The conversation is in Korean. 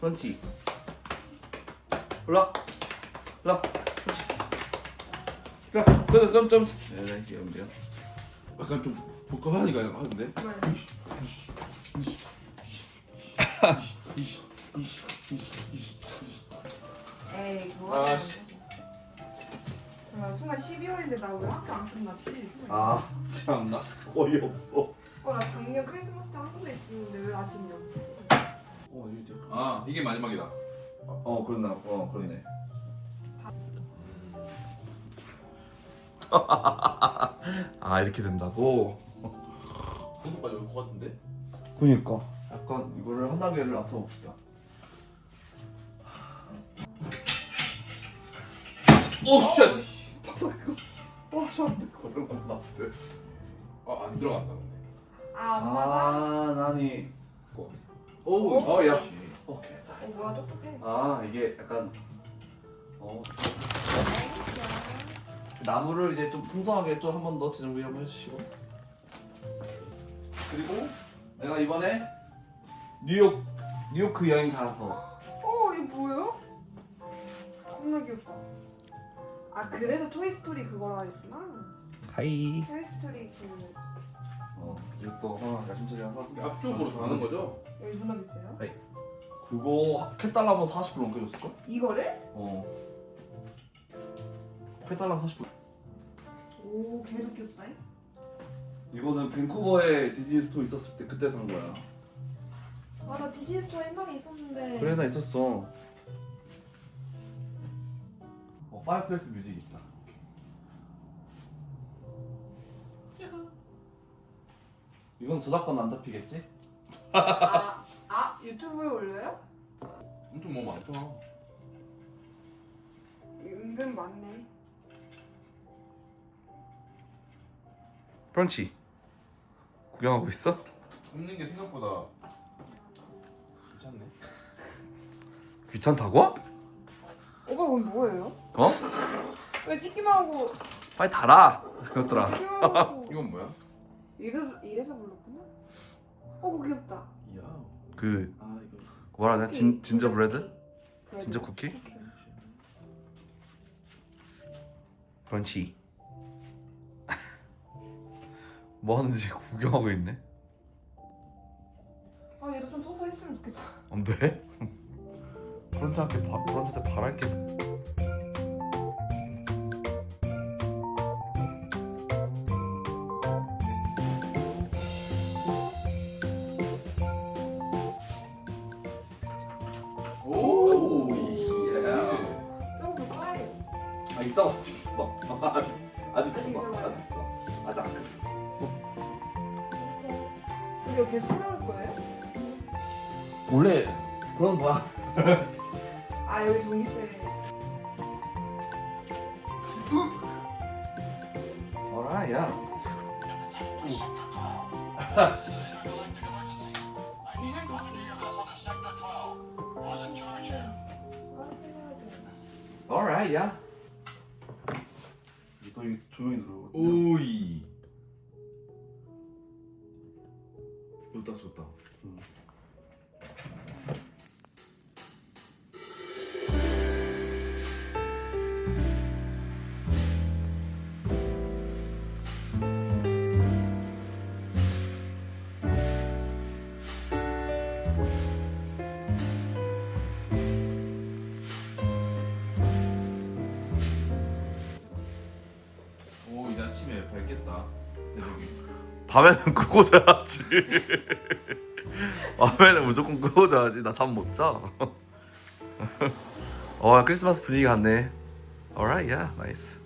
그렇지. 올라. 올라. 그렇지. 그래. 그래 좀 좀. 네, 귀여운데요. 약간 좀 복잡하니까 하는데. 에이 그거 아, 아, 순간 12월인데 나 왜 학교 안 끝났지? 아 참나 어이없어. 어나 작년 크리스마스 때 한국에 있었는데 왜 아직 여기지? 어 이제. 아 이게 마지막이다. 어 그렇나. 어 그러네. 아 이렇게 된다고? 손톱까지 올것 같은데? 그니까 약간 이거를 한 단계를 낮춰 봅시다. 오 쉣! 어, 샷 고생 많다. 아안 들어간다 근데. 아 엄마 사? 아, 나니. 오, 어, 야. 역시. 오케이. 어 뭐야 똑똑해 아, 이게 약간 어 나무를 이제 좀 풍성하게 또 한 번 더 재정비 한번 해주시고. 그리고 내가 이번에 뉴욕 뉴요크 여행 가서 어 이거 뭐예요? 겁나 귀엽다 아 그래서 토이스토리 그거라 했구나 하이. 토이스토리 그 어, 이거 또 하나 야심차게 하나 샀습니다. 앞쪽으로 가는 거죠? 여기 존나 비싸요? 그거 캣달러면 40불 넘겨줬을 걸? 이거를? 어. 캣달러 40불. 오 개도 귀엽다 이거는 밴쿠버에 디즈니 스토어 있었을 때 그때 산 거야. 아나 디즈니 스토어 옛날에 있었는데 그래 나 있었어. 어 파이어플레이스 뮤직 있다. 이건 저작권 안 잡히겠지? 아, 아 유튜브에 올려요? 엄청 뭐 많다. 은근 많네 브런치 구경하고 있어? 없는 게 생각보다 괜찮네. 귀찮다고? 오빠 그건 뭐예요? 어? 왜 찍기만 하고 빨리 달아. 찍기만 하고 이건 뭐야? 이래서 이래서 불렀구나. 어, 그거 귀엽다. 이야. 그 아 이거. 뭐라 하냐? 진 진저 브레드? 브레드. 진저 쿠키? 쿠키. 브런치. 뭐 하는지 구경하고 있네. 아 얘도 좀 서서 했으면 좋겠다. 안 돼? 브런치한테 바, 브런치한테 바랄 게. 아 있어 아직 있어. 아직 아직 아직 있어. 있어, 아직 있어. 아직 안 끝났어. 이거 계속 해놓을 거예요? 원래 그런 거야. 아 여기 전기세. 어라 야. 어라 야. 조용히 들어오고. 오이. 좋다 좋다. 오 밝겠다. 대박이. 밤에는 끄고 자야지. 밤에는 무조건 끄고 자야지. 나 잠 못 자. 어, 크리스마스 분위기 같네. Alright, yeah, nice.